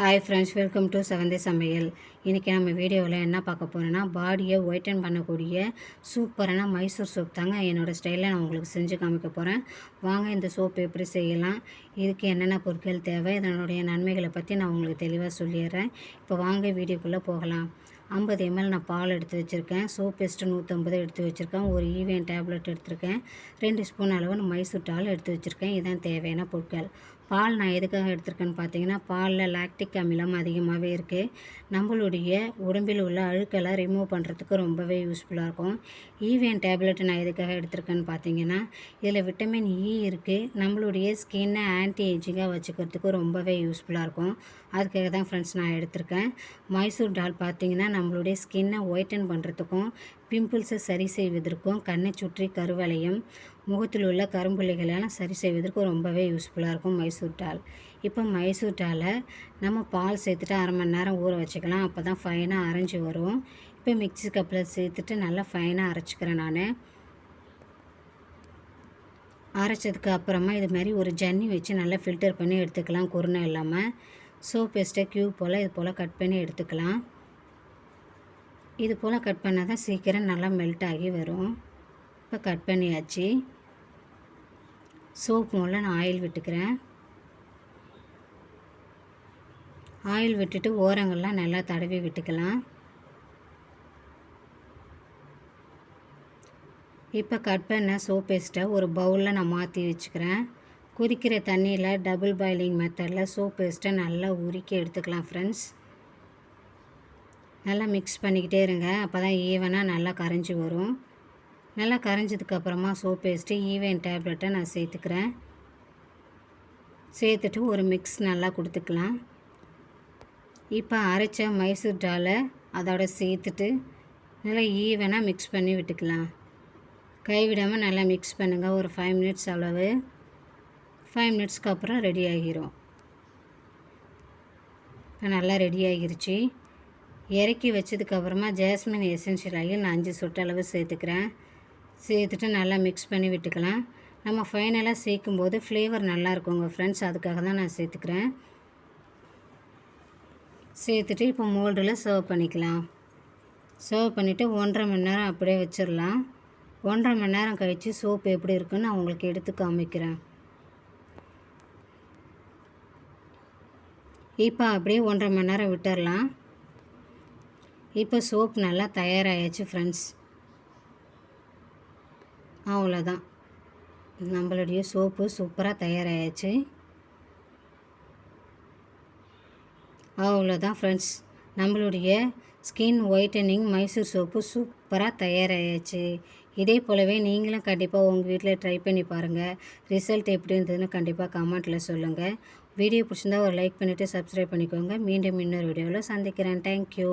Hi friends welcome to செவந்தி சமையல் இன்றைக்கி நம்ம வீடியோவில் என்ன பார்க்க போகிறோன்னா பாடியை ஒயிட்டன் பண்ணக்கூடிய சூப்பரான மைசூர் சோப் தாங்க என்னோடய ஸ்டைலில் நான் உங்களுக்கு செஞ்சு காமிக்க போகிறேன் வாங்க இந்த சோப் எப்படி செய்யலாம் இதுக்கு என்னென்ன பொருட்கள் தேவை இதனுடைய நன்மைகளை பற்றி நான் உங்களுக்கு தெளிவாக சொல்லிடுறேன். இப்போ வாங்க வீடியோக்குள்ளே போகலாம். ஐம்பது எம்எல் நான் பால் எடுத்து வச்சுருக்கேன். சோப் பேஸ்ட்டு நூற்றம்பது எடுத்து வச்சுருக்கேன். ஒரு ஈவியன் டேப்லெட் எடுத்திருக்கேன். ரெண்டு ஸ்பூன் அளவு நான் மைசூர் டால் எடுத்து வச்சுருக்கேன். இதுதான் தேவையான பொருட்கள். பால் நான் எதுக்காக எடுத்திருக்கேன்னு பார்த்தீங்கன்னா பாலில் லாக்டிக் அமிலம் அதிகமாகவே இருக்குது நம்மளுடைய உடம்பில் உள்ள அழுக்கெல்லாம் ரிமூவ் பண்ணுறதுக்கு ரொம்பவே யூஸ்ஃபுல்லாக இருக்கும். ஈவியன் டேப்லெட் நான் எதுக்காக எடுத்திருக்கேன்னு பார்த்தீங்கன்னா இதில் விட்டமின் இ e இருக்குது நம்மளுடைய ஸ்கின்னை ஆன்டி ஏஜிங்காக வச்சுக்கிறதுக்கு ரொம்பவே யூஸ்ஃபுல்லாக இருக்கும். அதுக்காக தான் ஃப்ரெண்ட்ஸ் நான் எடுத்திருக்கேன். மைசூர் டால் பார்த்தீங்கன்னா நம்மளுடைய ஸ்கின்னை ஒயிட்டன் பண்ணுறதுக்கும் பிம்பிள்ஸை சரி செய்வதற்கும் கண்ணை சுற்றி கருவளையம் முகத்தில் உள்ள கரும்புள்ளிகளெல்லாம் சரி செய்வதற்கும் ரொம்பவே யூஸ்ஃபுல்லாக இருக்கும் மைசூர் டால். இப்போ மைசூர் டாலை நம்ம பால் சேர்த்துட்டு அரை மணி நேரம் ஊற வச்சுக்கலாம். அப்போ தான் ஃபைனாக அரைஞ்சி வரும். இப்போ மிக்ஸி கப்பில் சேர்த்துட்டு நல்லா ஃபைனாக அரைச்சிக்கிறேன் நான். அரைச்சதுக்கு அப்புறமா இது மாதிரி ஒரு ஜன்னி வச்சு நல்லா ஃபில்டர் பண்ணி எடுத்துக்கலாம். குருணை இல்லாமல் சோப் பேஸ்ட்டை க்யூப் போல் இது போல் கட் பண்ணி எடுத்துக்கலாம். இது போல் கட் பண்ணால் தான் சீக்கிரம் நல்லா மெல்ட் ஆகி வரும். இப்போ கட் பண்ணியாச்சு. சோப் மூலம் நான் ஆயில் விட்டுக்கிறேன். ஆயில் விட்டுட்டு ஓரங்கள்லாம் நல்லா தடவி விட்டுக்கலாம். இப்போ கட் பண்ண சோப் பேஸ்ட்டை ஒரு பவுலில் நான் மாற்றி வச்சுக்கிறேன். கொதிக்கிற தண்ணியில் டபுள் பாயிலிங் மெத்தடில் சோப் பேஸ்ட்டை நல்லா உருக்கி எடுத்துக்கலாம் ஃப்ரெண்ட்ஸ் நல்லா மிக்ஸ் பண்ணிக்கிட்டே இருங்க. அப்போ தான் ஈவனாக நல்லா கரைஞ்சி வரும். நல்லா கரைஞ்சதுக்கப்புறமா சோப் பேஸ்ட்டு ஈவன் டேப்லெட்டை நான் சேர்த்துக்கிறேன். சேர்த்துட்டு ஒரு மிக்ஸ் நல்லா கொடுத்துக்கலாம். இப்போ அரைச்ச மைசூர் டாலை அதோட சேர்த்துட்டு நல்லா ஈவனாக மிக்ஸ் பண்ணி விட்டுக்கலாம். கைவிடாமல் நல்லா மிக்ஸ் பண்ணுங்கள் ஒரு ஃபைவ் மினிட்ஸ் அளவு. ஃபைவ் மினிட்ஸ்க்கு அப்புறம் ரெடி ஆகிரும். இப்போ நல்லா ரெடி ஆகிருச்சு. இறக்கி வச்சதுக்கப்புறமா ஜாஸ்மின் எசென்ஷியல் ஆயில் நான் அஞ்சு சொட்டு அளவு சேர்த்துக்கிறேன். சேர்த்துட்டு நல்லா மிக்ஸ் பண்ணி விட்டுக்கலாம். நம்ம ஃபைனலாக சேர்க்கும்போது ஃப்ளேவர் நல்லா இருக்குங்க ஃப்ரெண்ட்ஸ் அதுக்காக தான் நான் சேர்த்துக்கிறேன். சேர்த்துட்டு இப்போ மோல்டில் சர்வ் பண்ணிக்கலாம். சர்வ் பண்ணிவிட்டு ஒன்றரை மணி நேரம் அப்படியே வச்சிடலாம். ஒன்றரை மணி நேரம் கழித்து சோப்பு எப்படி இருக்குன்னு நான் உங்களுக்கு எடுத்து காமிக்கிறேன். இப்போ அப்படியே ஒன்றரை மணி நேரம் விட்டுடலாம். இப்போ சோப் நல்லா தயாராகிடுச்சு ஃப்ரெண்ட்ஸ் அவ்வளோதான். நம்மளுடைய சோப்பு சூப்பராக தயாராகிடுச்சு அவ்வளோதான் ஃப்ரெண்ட்ஸ் நம்மளுடைய ஸ்கின் ஒயிட்டனிங் மைசூர் சோப்பு சூப்பராக தயாராகிடுச்சு இதே போலவே நீங்களும் கண்டிப்பாக உங்கள் வீட்டில் ட்ரை பண்ணி பாருங்கள் ரிசல்ட் எப்படி இருந்ததுன்னு கண்டிப்பாக கமெண்ட்டில் சொல்லுங்கள் வீடியோ பிடிச்சிருந்தா ஒரு லைக் பண்ணிவிட்டு சப்ஸ்கிரைப் பண்ணிக்கோங்க. மீண்டும் இன்னொரு வீடியோவில் சந்திக்கிறேன். தேங்க்யூ